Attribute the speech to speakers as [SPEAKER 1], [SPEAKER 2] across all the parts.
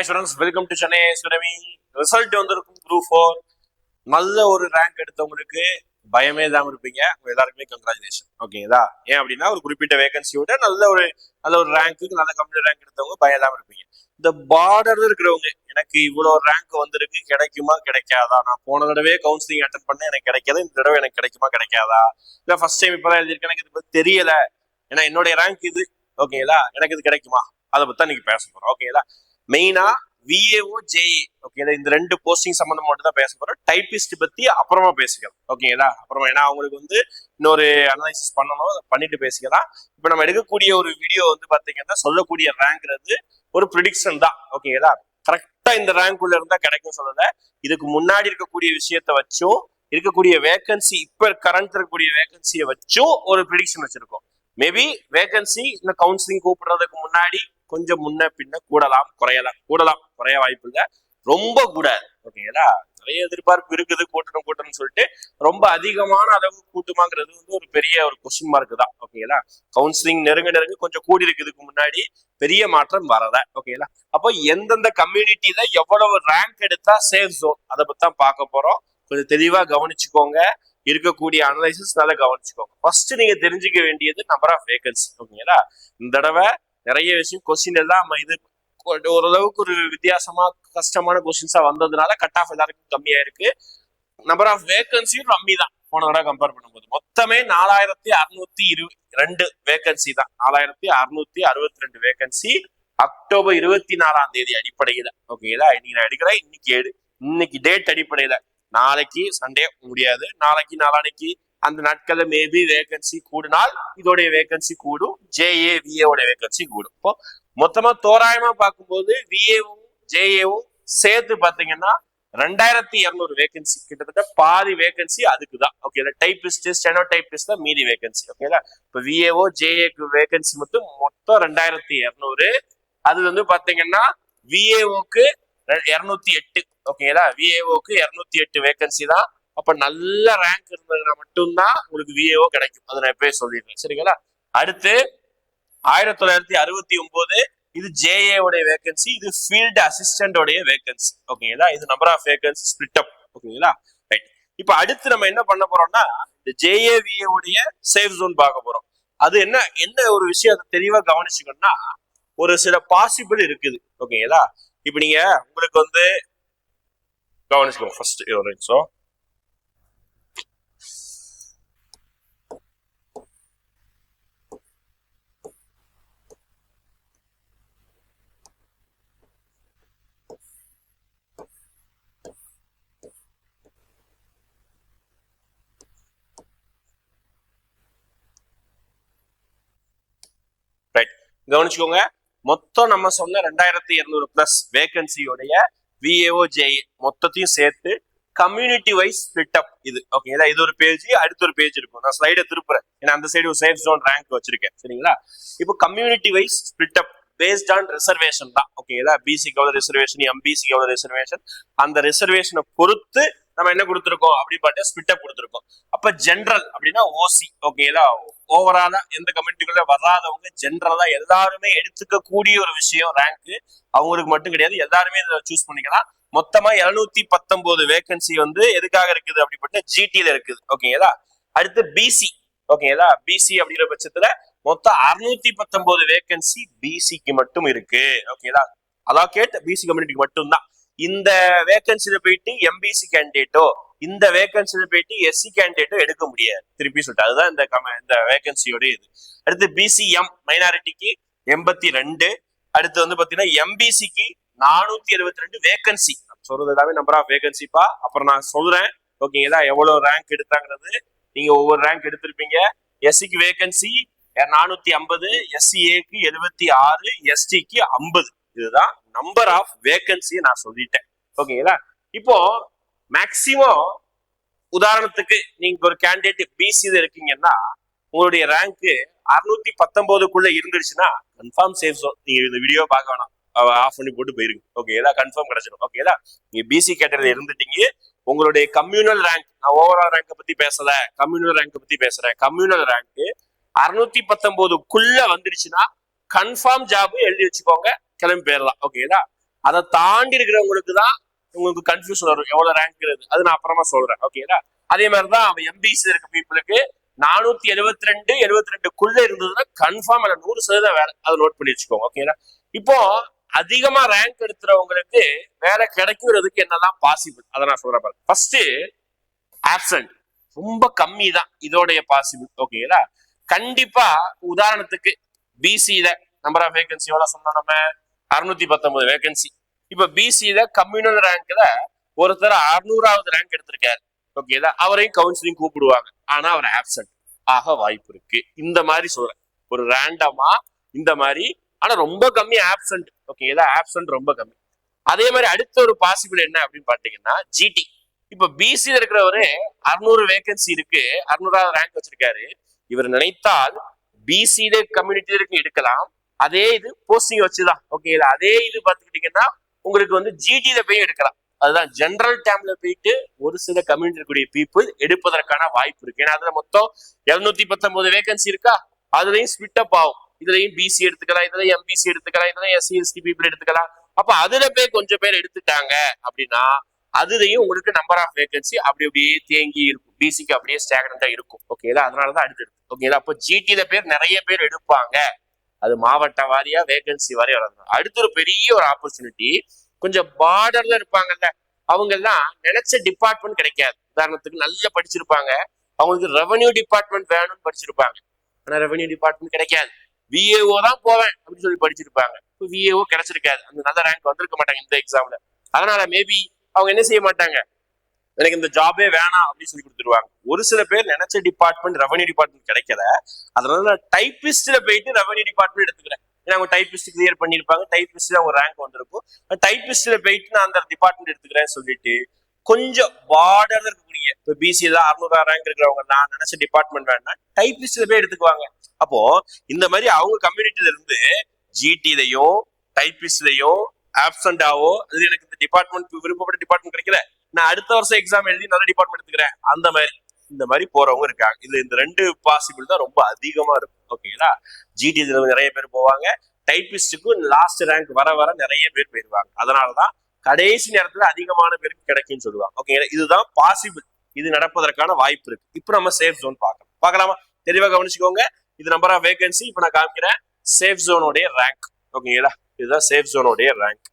[SPEAKER 1] Hi students welcome to Chennai சுரமி result வந்திருக்கும் group four நல்ல ஒரு ரேங்க் எடுத்தவங்களுக்கு பயமே தான் இருப்பீங்க. உங்க எல்லாருக்குமே கங்க்ராச்சுலேஷன் ஓகேங்களா ஏன் அப்படின்னா ஒரு குறிப்பிட்ட வேகன்சியோட நல்ல ஒரு நல்ல ஒரு ரேங்க்கு நல்ல கம்ப்யூட்டர் ரேங்க் எடுத்தவங்க பயம் இல்லாம இருப்பீங்க. இந்த பார்டர்ல இருக்கிறவங்க எனக்கு இவ்வளவு ரேங்க் வந்திருக்கு கிடைக்குமா கிடைக்காதா? நான் போன தடவை கவுன்சிலிங் அட்டன் பண்ண எனக்கு கிடைக்காது இந்த தடவை எனக்கு கிடைக்குமா கிடைக்காதா? இல்ல ஃபர்ஸ்ட் டைம் இப்பதான் எழுதியிருக்கேன் எனக்கு இது பத்தி தெரியல. ஏன்னா என்னுடைய ரேங்க் இது. ஓகேங்களா எனக்கு இது கிடைக்குமா? அதை பத்தி தான் நீங்க பேச போகிறோம் ஓகேங்களா மெயினா விஏஓ ஜேஏ ஓகேங்களா இந்த ரெண்டு போஸ்டிங் சம்பந்தம் மட்டும் தான் பேச போறோம். டைபிஸ்ட் பத்தி அப்புறமா பேசிக்கலாம். ஓகேங்களா அப்புறமா ஏன்னா அவங்களுக்கு வந்து இன்னொரு அனலைசிஸ் பண்ணணும். அதை பண்ணிட்டு பேசிக்கலாம். இப்போ நம்ம எடுக்கக்கூடிய ஒரு வீடியோ வந்து பாத்தீங்கன்னா சொல்லக்கூடிய ரேங்க்றது ஒரு ப்ரிடிக்ஷன் தான். ஓகேங்களா கரெக்டா இந்த ரேங்க் உள்ள இருந்தா கிடைக்கும் சொல்லல. இதுக்கு முன்னாடி இருக்கக்கூடிய விஷயத்த வச்சும் இருக்கக்கூடிய வேகன்சி இப்ப கரண்ட் இருக்கக்கூடிய வேகன்சியை வச்சும் ஒரு ப்ரிடிக்ஷன் வச்சிருக்கோம். மேபி வேகன்சி இந்த கவுன்சிலிங் கூப்பிடுறதுக்கு முன்னாடி கொஞ்சம் முன்ன பின்ன கூடலாம் குறையலாம். கூடலாம் குறைய வாய்ப்பு இல்லை. ரொம்ப கூடாது ஓகேங்களா? நிறைய எதிர்பார்ப்பு இருக்குது கூட்டணும் கூட்டணும் சொல்லிட்டு ரொம்ப அதிகமான அளவு கூட்டுமாங்கிறது வந்து ஒரு பெரிய ஒரு கொஸ்டின் மார்க் தான் ஓகேங்களா? கவுன்சிலிங் நெருங்க நெருங்க கொஞ்சம் கூடி இருக்குதுக்கு முன்னாடி. பெரிய மாற்றம் வரல ஓகேங்களா? அப்போ எந்தெந்த கம்யூனிட்டியில எவ்வளவு ரேங்க் எடுத்தா சேஃப் ஜோன் அதை பத்தி தான் பார்க்க போறோம். கொஞ்சம் தெளிவா கவனிச்சுக்கோங்க. இருக்கக்கூடிய அனலைசிஸ் நல்லா கவனிச்சுக்கோங்க. ஃபர்ஸ்ட் நீங்க தெரிஞ்சுக்க வேண்டியது நம்பர் ஆஃப் வேகன்சி ஓகேங்களா? இந்த தடவை நிறைய விஷயம் கொஸ்டின் எல்லாம் நம்ம இது ஓரளவுக்கு ஒரு வித்தியாசமா கஷ்டமான கொஸ்டின்ஸா வந்ததுனால கட் ஆஃப் எல்லாருக்கும் கம்மியா இருக்கு நம்பர் ஆஃப் வேகன்சியும் கம்மி தான் போன தடவை கம்பேர் பண்ணும்போது. மொத்தமே நாலாயிரத்தி அறுநூத்தி இரு ரெண்டு வேகன்சி தான். நாலாயிரத்தி அறுநூத்தி அறுபத்தி ரெண்டு வேகன்சி அக்டோபர் இருபத்தி நாலாம் தேதி அடிப்படையில. ஓகேங்களா இன்னைக்கு நான் எடுக்கிறேன் இன்னைக்கு எடு. இன்னைக்கு டேட் அடிப்படையில. நாளைக்கு சண்டே முடியாது. நாளைக்கு நாளானைக்கு அந்த நாட்கள்ல மேபி வேகன்சி கூடினால் இதோடைய வேகன்சி கூடும் ஜேஏ விஏவோட வேகன்சி கூடும். இப்போ மொத்தமா தோராயமா பார்க்கும்போது விஏவும் ஜேஏவும் சேர்த்து பாத்தீங்கன்னா ரெண்டாயிரத்தி இருநூறு வேகன்சி கிட்டத்தட்ட பாதி வேகன்சி அதுக்கு தான் ஓகே டைபிஸ்ட் ஸ்டெனோ டைபிஸ்ட் தான் மீதி வேகன்சி ஓகேங்களா இப்போ விஏஓ ஜேஏக்கு வேகன்சி மட்டும் மொத்தம் ரெண்டாயிரத்தி இருநூறு. அது வந்து பாத்தீங்கன்னா விஏஓக்கு இரநூத்தி எட்டு. ஓகேங்களா விஏஓக்கு இரநூத்தி எட்டு வேகன்சி தான். அப்ப நல்ல ரேங்க் இருந்ததுன்னா மட்டும்தான் உங்களுக்கு விஏஓ கிடைக்கும். அதை நான் எப்பயே சொல்லிடுறேன். சரிங்களா? அடுத்து ஆயிரத்தி தொள்ளாயிரத்தி அறுபத்தி ஒன்பது இது ஜேஏ உடைய வேகன்சி இது ஃபீல்டு அசிஸ்டன்ட் உடைய வேகன்சி ஓகேங்களா? இது number of vacancy split up ஓகேங்களா? ரைட் இப்போ அடுத்து நம்ம என்ன பண்ண போறோம்னா இந்த ஜேஏவிஏ உடைய சேஃப் ஜோன் பார்க்க போறோம். அது என்ன என்ன ஒரு விஷயம் தெளிவா கவனிச்சுக்கணும்னா ஒரு சில பாசிபிள் இருக்குது. ஓகேங்களா? இப்போ நீங்க உங்களுக்கு வந்து கவனிச்சுக்கோங்க ஃபர்ஸ்ட் ஒரு நிமிஷம் ரைட் கவனிச்சுக்கோங்க. மொத்தம் நம்ம சொன்ன ரெண்டாயிரத்தி இருநூறு பிளஸ் வேகன்சியோடைய விஏஓஜே மொத்தத்தையும் சேர்த்து கம்யூனிட்டி வைஸ் ஸ்பிட் அப் இது. ஓகேங்களா இது ஒரு பேஜ் அடுத்த ஒரு பேஜ் இருக்கும். நான் ஸ்லைடை திருப்புறேன். ஏன்னா அந்த சைடு ஒரு சேஃப் ஜோன் ரேங்க் வச்சிருக்கேன். சரிங்களா? இப்போ community wise split up based on reservation தான். ஓகேங்களா பிசிக்கு எவ்வளோ ரிசர்வேஷன் எம்பிசிக்கு எவ்வளோ ரிசர்வேஷன் அந்த ரிசர்வேஷனை பொறுத்து நம்ம என்ன கொடுத்துருக்கோம்? அப்படின்னு பார்த்தா ஸ்பிட் அப் கொடுத்துருக்கோம். அப்போ ஜென்ரல் அப்படின்னா ஓசி ஓகேங்களா ஓவராலா எந்த கம்யூனிட்டிக்குள்ள வராதவங்க ஜென்ரலா எல்லாருமே எடுத்துக்க கூடிய ஒரு விஷயம் ரேங்க் அவங்களுக்கு மட்டும் கிடையாது. எல்லாருமே இதை சூஸ் பண்ணிக்கலாம். மொத்தமா எழுநூத்தி பத்தொன்பது வேகன்சி வந்து எதுக்காக இருக்குது அப்படிப்பட்ட ஜிடில இருக்குது. ஓகேங்களா அடுத்து பிசி ஓகேங்களா பிசி அப்படிங்கிற பட்சத்துல மொத்தம் அறுநூத்தி பத்தொன்பது வேகன்சி பிசிக்கு மட்டும் இருக்கு. ஓகேங்களா அலாகேட் பிசி கம்யூனிட்டிக்கு மட்டும்தான். இந்த வேகன்சில போயிட்டு எம்பிசி கேண்டிடேட்டோ இந்த வேகன்சியில போயிட்டு எஸ்சி கேண்டிடேட்டும் எடுக்க முடியாது. திருப்பி சொல்லிட்டு அதுதான் இந்த கம- இந்த வேகன்சியோட இது. அடுத்து பிசிஎம் மைனாரிட்டிக்கு எண்பத்தி ரெண்டு. அடுத்து வந்து பாத்தீங்கன்னா எம்பிசிக்கு நானூத்தி எழுபத்தி ரெண்டு வேகன்சி சொல்றது எல்லாமே நம்பர் ஆஃப் வேகன்சிப்பா அப்புறம் நான் சொல்றேன். ஓகேங்களா எவ்வளவு ரேங்க் எடுத்தாங்கிறது. நீங்க ஒவ்வொரு ரேங்க் எடுத்திருப்பீங்க. எஸ்சிக்கு வேகன்சி நானூத்தி ஐம்பது எஸ்சிஏக்கு எழுபத்தி ஆறு எஸ்டிக்கு ஐம்பது. இதுதான் நம்பர் ஆஃப் வேகன்சியை நான் சொல்லிட்டேன். ஓகேங்களா இப்போ மேக்சிமம் உதாரணத்துக்கு நீங்க ஒரு கேண்டிடேட் பிசி இருக்கீங்கன்னா உங்களுடைய ரேங்க்கு அறுநூத்தி பத்தொன்பதுக்குள்ள இருந்துருச்சுன்னா கன்ஃபார்ம் சேஃப் ஜோன் நீங்க இந்த வீடியோ பார்க்க வேணாம். ஆஃப் பண்ணி போட்டு போயிருங்க. ஓகேதா கன்ஃபார்ம் கிடைச்சிடும். ஓகேங்களா நீங்க பிசி கேட்டரியில் இருந்துட்டீங்க. உங்களுடைய கம்யூனல் ரேங்க் நான் ஓவரால் ரேங்கை பத்தி பேசல. கம்யூனல் ரேங்கை பத்தி பேசுறேன். கம்யூனல் ரேங்க் அறுநூத்தி பத்தொன்பதுக்குள்ள வந்துருச்சுன்னா கன்ஃபார்ம் ஜாப் எழுதி வச்சுக்கோங்க. கிளம்பி போயிடலாம் ஓகேதா அதை தாண்டி இருக்கிறவங்களுக்கு தான் உங்களுக்கு கன்ஃபியூஷன் வரும். எவ்வளவு ரேங்க் இருக்கு அது நான் அப்புறமா சொல்றேன். ஓகேடா அதே மாதிரிதான் அவன் எம்பிசி இருக்க பீப்புளுக்கு நானூத்தி எழுபத்தி ரெண்டு எழுபத்தி ரெண்டுக்குள்ள இருந்ததுன்னா கன்ஃபார்ம் இல்ல நூறு சதவீதம் வேற அதை நோட் பண்ணி வச்சுக்கோங்க. ஓகேடா இப்போ அதிகமா ரேங்க் எடுத்துறவங்களுக்கு வேலை கிடைக்கிறதுக்கு என்னெல்லாம் பாசிபிள் அதை நான் சொல்றேன் பாருங்க. ஃபர்ஸ்ட் ஆப்சன்ட் ரொம்ப கம்மி தான் இதோடைய பாசிபிள் ஓகேங்களா கண்டிப்பா உதாரணத்துக்கு பிசியில நம்பர் ஆஃப் வேகன்சி எவ்வளவு சொன்னோம் நம்ம? அறுநூத்தி பத்தொன்பது வேகன்சி இப்ப பிசியில கம்யூனல் ரேங்க்ல ஒருத்தர் அறுநூறாவது ரேங்க் எடுத்திருக்காரு. ஓகேதா அவரையும் கவுன்சிலிங் கூப்பிடுவாங்க. ஆனா அவர் ஆப்சன்ட் ஆக வாய்ப்பு இருக்கு. இந்த மாதிரி சொல்றேன். ஒரு ரேண்டமா இந்த மாதிரி. ஆனா ரொம்ப கம்மி ஆப்சன்ட் ஓகேங்களா ஆப்சன்ட் ரொம்ப கம்மி. அதே மாதிரி அடுத்த ஒரு பாசிபிள் என்ன அப்படின்னு பாத்தீங்கன்னா ஜிடி இப்ப பிசியில் இருக்கிறவரு அறுநூறு வேகன்சி இருக்கு. அறுநூறாவது ரேங்க் வச்சிருக்காரு. இவர் நினைத்தால் பிசியில கம்யூனிட்டி இருக்கு எடுக்கலாம். அதே இது போஸ்டிங் வச்சுதான். ஓகேங்களா அதே இது பாத்துக்கிட்டீங்கன்னா உங்களுக்கு வந்து ஜிடில போய் எடுக்கலாம். அதுதான் ஜென்ரல் டேம்ல போயிட்டு ஒரு சில கம்யூனிட்டி இருக்கக்கூடிய பீப்புள் எடுப்பதற்கான வாய்ப்பு இருக்கு. ஏன்னா அதுல மொத்தம் எழுநூத்தி பத்தொன்பது வேகன்சி இருக்கா? அதுலயும் ஸ்பிட் அப் ஆகும். இதுலயும் பிசி எடுத்துக்கலாம் இதுலயும் எம்பிசி எடுத்துக்கலாம் இதுலயும் எஸ்சி எஸ்டி பீப்புள் எடுத்துக்கலாம். அப்ப அதுல போய் கொஞ்சம் பேர் எடுத்துட்டாங்க அப்படின்னா அதுலயும் உங்களுக்கு நம்பர் ஆஃப் வேகன்சி அப்படி அப்படியே தேங்கி இருக்கும். பிசிக்கு அப்படியே ஸ்டாக்னண்டா இருக்கும். ஓகேங்களா அதனாலதான் அடுத்து ஓகேங்களா அப்போ ஜிடில பேர் நிறைய பேர் எடுப்பாங்க. அது மாவட்ட வாரியா வேகன்சி வாரியா வளர்ந்து அடுத்து ஒரு பெரிய ஒரு ஆப்பர்ச்சுனிட்டி கொஞ்சம் பார்டர்ல இருப்பாங்கல்ல அவங்க எல்லாம் நினைச்ச டிபார்ட்மெண்ட் கிடைக்காது. உதாரணத்துக்கு நல்லா படிச்சிருப்பாங்க அவங்களுக்கு ரெவன்யூ டிபார்ட்மெண்ட் வேணும்னு படிச்சிருப்பாங்க. ஆனா ரெவன்யூ டிபார்ட்மெண்ட் கிடைக்காது. விஏஓ தான் போவேன் அப்படின்னு சொல்லி படிச்சிருப்பாங்க. இப்போ விஏஓ கிடைச்சிருக்காது. அந்த நல்ல ரேங்க் வந்திருக்க மாட்டாங்க இந்த எக்ஸாம்ல அதனால மேபி அவங்க என்ன செய்ய மாட்டாங்க? எனக்கு இந்த ஜாபே வேணாம் அப்படின்னு சொல்லி கொடுத்துருவாங்க. ஒரு சில பேர் நினைச்ச டிபார்ட்மெண்ட் ரெவன்யூ டிபார்ட்மெண்ட் கிடைக்கல. அதனால நான் டைப்பிஸ்ட்ல போயிட்டு ரெவன்யூ டிபார்ட்மெண்ட் எடுத்துக்கிறேன். ஏன்னா அவங்க டைப்பிஸ்ட் கிளியர் பண்ணியிருப்பாங்க. டைப்பிஸ்ட்ல அவங்க ரேங்க் வந்திருக்கும். டைப்பிஸ்ட்ல போயிட்டு நான் அந்த டிபார்ட்மெண்ட் எடுத்துக்கிறேன்னு சொல்லிட்டு கொஞ்சம் பார்டர்ல இருக்கக்கூடிய இப்போ பிசி தான் அறுநூறு ரேங்க் இருக்கிறவங்க நான் நினைச்ச டிபார்ட்மெண்ட் வேணா டைப்பிஸ்ட்ல போய் எடுத்துக்குவாங்க. அப்போ இந்த மாதிரி அவங்க கம்யூனிட்டில இருந்து ஜிடிலையும் டைப்பிஸ்ட்லையும் ஆப்சண்டாவோ அது எனக்கு இந்த டிபார்ட்மெண்ட் விருப்பப்பட்ட டிபார்ட்மெண்ட் கிடைக்கல. நான் அடுத்த வருஷம் எக்ஸாம் எழுதி நல்ல டிபார்ட்மெண்ட் எடுத்துக்கிறேன். அந்த மாதிரி இந்த மாதிரி போறவங்க இருக்காங்க. இதுல இந்த ரெண்டு பாசிபிள் தான் ரொம்ப அதிகமா இருக்கும். ஓகேங்களா ஜிடி நிறைய பேர் போவாங்க. டைபிஸ்டுக்கும் லாஸ்ட் ரேங்க் வர வர நிறைய பேர் போயிருவாங்க. அதனாலதான் கடைசி நேரத்துல அதிகமான பேருக்கு கிடைக்கும்னு சொல்லுவாங்க. ஓகேங்களா இதுதான் பாசிபிள் இது நடப்பதற்கான வாய்ப்பு இருக்கு. இப்போ நம்ம சேஃப் ஜோன் பார்க்கலாம். பார்க்கலாமா? தெளிவா கவனிச்சுக்கோங்க. இது நம்பர் ஆஃப் வேகன்சி இப்போ நான் காமிக்கிறேன். சேஃப் ஜோனுடைய ரேங்க் ஓகேங்களா இதுதான் சேஃப் ஜோனுடைய ரேங்க்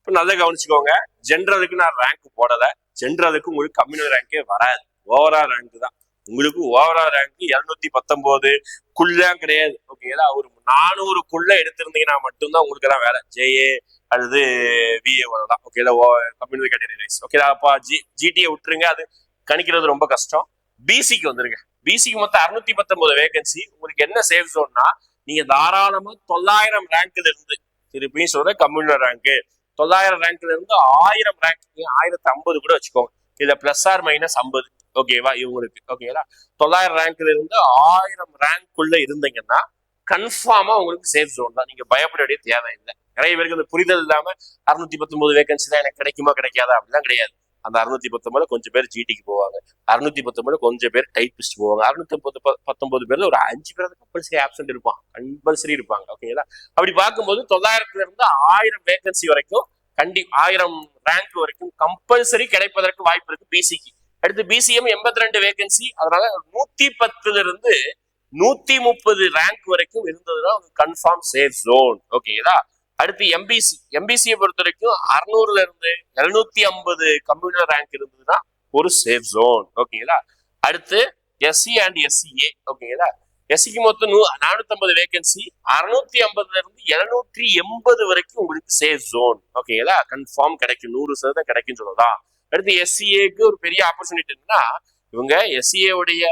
[SPEAKER 1] இப்போ நல்லா கவனிச்சுக்கோங்க. ஜென்ரலுக்கு நான் ரேங்க் போடல. ஜென்ரலுக்கு உங்களுக்கு கம்யூனல் ரேங்கே வராது. ஓவரால் ரேங்க் தான். உங்களுக்கு ஓவரால் ரேங்க் இருநூத்தி பத்தொன்பது குள்ளாம் கிடையாது ஓகேங்களா ஒரு நானூறுக்குள்ள எடுத்திருந்தீங்கன்னா மட்டும்தான் உங்களுக்கு எல்லாம் வேலை ஜேஏ அல்லது விஏ தான் ஓகேங்களா கம்யூனல் கேட்டகரி ரைஸ் ஓகேலா அப்பா ஜி ஜிடிஏ விட்டுருங்க. அது கணிக்கிறது ரொம்ப கஷ்டம். பிசிக்கு வந்துருங்க. பிசிக்கு மொத்தம் அறுநூத்தி பத்தொன்பது வேகன்சி உங்களுக்கு என்ன சேஃப் ஜோன்னா நீங்க தாராளமா தொள்ளாயிரம் ரேங்க்ல இருந்து திருப்பியும் சொல்ற கம்யூனல் ரேங்க் தொள்ளாயிரம் ரேங்க்ல இருந்து ஆயிரம் ரேங்க் ஆயிரத்தி ஐம்பது கூட வச்சுக்கோங்க. இதுல பிளஸ் ஆர் மைனஸ் ஐம்பது. ஓகேவா இவங்களுக்கு. ஓகேங்களா தொள்ளாயிரம் ரேங்க்ல இருந்து ஆயிரம் ரேங்க்குள்ள இருந்தீங்கன்னா கன்ஃபார்மா உங்களுக்கு சேஃப் ஜோன் தான். நீங்க பயப்பட வேண்டிய தேவையில்லை. நிறைய பேருக்கு அந்த புரிதல் இல்லாம அறுநூத்தி பத்தொன்பது வேகன்சி தான் எனக்கு கிடைக்குமா கிடைக்காதா? அப்படிலாம் கிடையாது. அந்த அறுநூத்தி பத்தொன்பதுல கொஞ்சம் பேர் ஜிடிக்கு போவாங்க. அறுநூத்தி பத்தொன்பதுல கொஞ்சம் பேர் டைப்பிஸ்ட் போவாங்க. அறுநூத்தி பத்து பத்தொன்பது பேர்ல ஒரு அஞ்சு பேர் கம்பல்சரி ஆப்சென்ட் இருப்பான் கம்பல்சரி இருப்பாங்க ஓகேங்களா அப்படி பார்க்கும்போது தொள்ளாயிரத்துல இருந்து ஆயிரம் வேகன்சி வரைக்கும் கண்டி ஆயிரம் ரேங்க் வரைக்கும் கம்பல்சரி கிடைப்பதற்கு வாய்ப்பு இருக்கு பிசிக்கு அடுத்து பிசிஎம் எண்பத்தி ரெண்டு வேகன்சி அதனால நூத்தி பத்துல இருந்து நூத்தி முப்பது ரேங்க் வரைக்கும் இருந்ததுன்னா கன்ஃபார்ம் சேஃப் ஜோன் ஓகேங்களா அடுத்து எம்பிசி எம்பிசியை பொறுத்த வரைக்கும் அறுநூறுல இருந்து எழுநூத்தி ஐம்பது கம்ப்யூட்டர் ரேங்க் இருந்ததுன்னா ஒரு சேஃப் ஜோன் ஓகேங்களா அடுத்து எஸ்சி அண்ட் எஸ்சிஏ ஓகேங்களா எஸ்சிக்கு மொத்தம் நூ நானூத்தி வேகன்சி அறுநூத்தி ஐம்பதுல இருந்து எழுநூற்றி எண்பது வரைக்கும் உங்களுக்கு சேஃப் ஜோன் ஓகேங்களா கன்ஃபார்ம் கிடைக்கும். நூறு சதவீதம் கிடைக்கும் சொல்லலாம் அடுத்து எஸ்சிஏக்கு ஒரு பெரிய ஆப்பர்ச்சுனிட்டி இருக்குன்னா இவங்க எஸ்சிஏ உடைய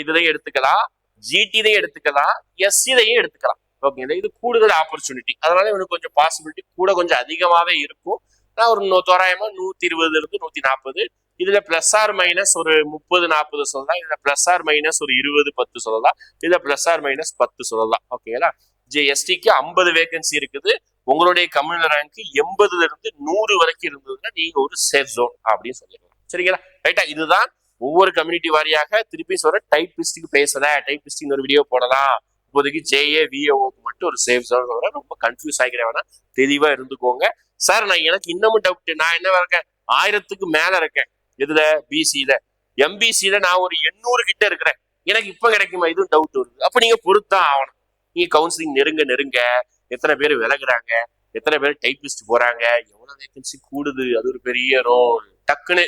[SPEAKER 1] இதுலையும் எடுத்துக்கலாம். ஜிடிலையும் எடுத்துக்கலாம். எஸ்சிலையும் எடுத்துக்கலாம். ஓகேங்களா இது கூடுதல் ஆப்பர்ச்சுனிட்டி அதனால இவனுக்கு கொஞ்சம் பாசிபிலிட்டி கூட கொஞ்சம் அதிகமாவே இருக்கும். நான் ஒரு நூ- தோராயமா நூத்தி இருபதுல இருந்து நூத்தி நாற்பது இதுல பிளஸ் ஆர் மைனஸ் ஒரு முப்பது நாற்பது சொல்லலாம். இதுல பிளஸ் ஆர் மைனஸ் ஒரு இருபது பத்து சொல்லலாம். இதுல பிளஸ் ஆர் மைனஸ் பத்து சொல்லலாம். ஓகேங்களா ஜிஎஸ்டிக்கு ஐம்பது வேகன்சி இருக்குது. உங்களுடைய கம்யூனல் ரேங்க் எண்பதுல இருந்து நூறு வரைக்கும் இருந்ததுன்னா நீங்க ஒரு சேஃப் ஜோன் அப்படின்னு சொல்லிக்கலாம் சரிங்களா? ரைட்டா இதுதான் ஒவ்வொரு கம்யூனிட்டி வாரியாக திருப்பி சொல்ற டைப்பிஸ்டுக்கு பேசல டைப்பிஸ்டிங் ஒரு வீடியோ போடலாம். இப்போதைக்கு ஜேஏ விஏஓக்கு மட்டும் ஒரு சேஃப் ஜோன் ரொம்ப கன்ஃபியூஸ் ஆகிக்கிற வேணாம் தெளிவா இருந்துக்கோங்க. சார் நான் எனக்கு இன்னமும் டவுட் நான் என்ன இருக்கேன்? ஆயிரத்துக்கு மேல இருக்கேன். இதுல பிசியில எம்பிசியில நான் ஒரு எண்ணூறு கிட்ட இருக்கிறேன். எனக்கு இப்ப கிடைக்குமா? இதுவும் டவுட் வருது அப்ப நீங்க பொறுத்தான் ஆகணும். நீங்க கவுன்சிலிங் நெருங்க நெருங்க. எத்தனை பேர் விலகுறாங்க? எத்தனை பேர் டைப்பிஸ்ட் போறாங்க? எவ்வளவு வேகன்சி கூடுது? அது ஒரு பெரிய ரோல் டக்குன்னு.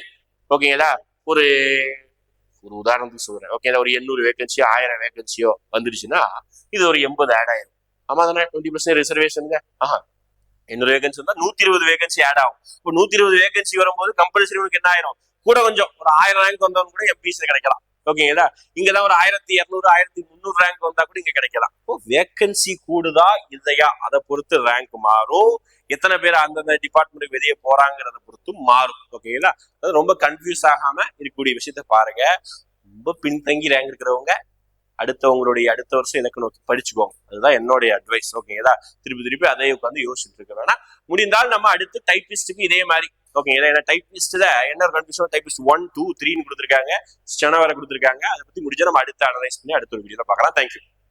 [SPEAKER 1] ஓகேங்களா ஒரு ஒரு உதாரணத்துக்கு சொல்றேன். ஓகே ஒரு எண்ணூறு வேகன்சியோ ஆயிரம் வேகன்சியோ வந்துருச்சுன்னா இது ஒரு எண்பது ஆட் ஆயிரும். ஆமா தானே டுவெண்ட்டி பர்சன்ட் ரிசர்வேஷனுங்க ஆஹா. எண்ணூறு வேகன்சி வந்தா நூத்தி இருபது வேகன்சி ஆட் ஆகும். இப்போ நூத்தி இருபது வேகன்சி வரும்போது கம்பல்சரி உனக்கு என்ன ஆயிரும்? கூட கொஞ்சம் ஒரு ஆயிரம் ரேங்க் வந்தவங்க கூட எம்பிசி கிடைக்கலாம். ஓகேங்களா இங்கதான் ஒரு ஆயிரத்தி இருநூறு ஆயிரத்தி முந்நூறு ரேங்க் வந்தா கூட இங்க கிடைக்கலாம். இப்போ கூடுதா இல்லையா? அதை பொறுத்து ரேங்க் மாறும். எத்தனை பேர் அந்தந்த டிபார்ட்மெண்ட்டுக்கு வெளியே போறாங்கிறத பொறுத்து மாறும். ஓகேங்களா அது ரொம்ப கன்ஃபியூஸ் ஆகாம இருக்கக்கூடிய விஷயத்த பாருங்க. ரொம்ப பின்தங்கி ரேங்க் இருக்கிறவங்க அடுத்தவங்களுடைய அடுத்த வருஷம் இலக்கு நோக்கி படிச்சுக்கோங்க. அதுதான் என்னுடைய அட்வைஸ் ஓகேங்களா திருப்பி திருப்பி அதையும் உட்காந்து யோசிச்சுட்டு இருக்க வேணாம். முடிந்தால் நம்ம அடுத்து டைப்பிஸ்டுக்கு இதே மாதிரி ஓகே ஏன்னா டைப்பிஸ்ட்ல என்ன ஒரு கன்ஃபியூஷன் டைப்பிஸ்ட் ஒன் டூ த்ரீன்னு கொடுத்துருக்காங்க. ஸ்டெனோ வேற கொடுத்துருக்காங்க. அதை பத்தி முடிஞ்சா நம்ம அடுத்து அனலைஸ் பண்ணி அடுத்த ஒரு வீடியோ பார்க்கலாம். தேங்க்யூ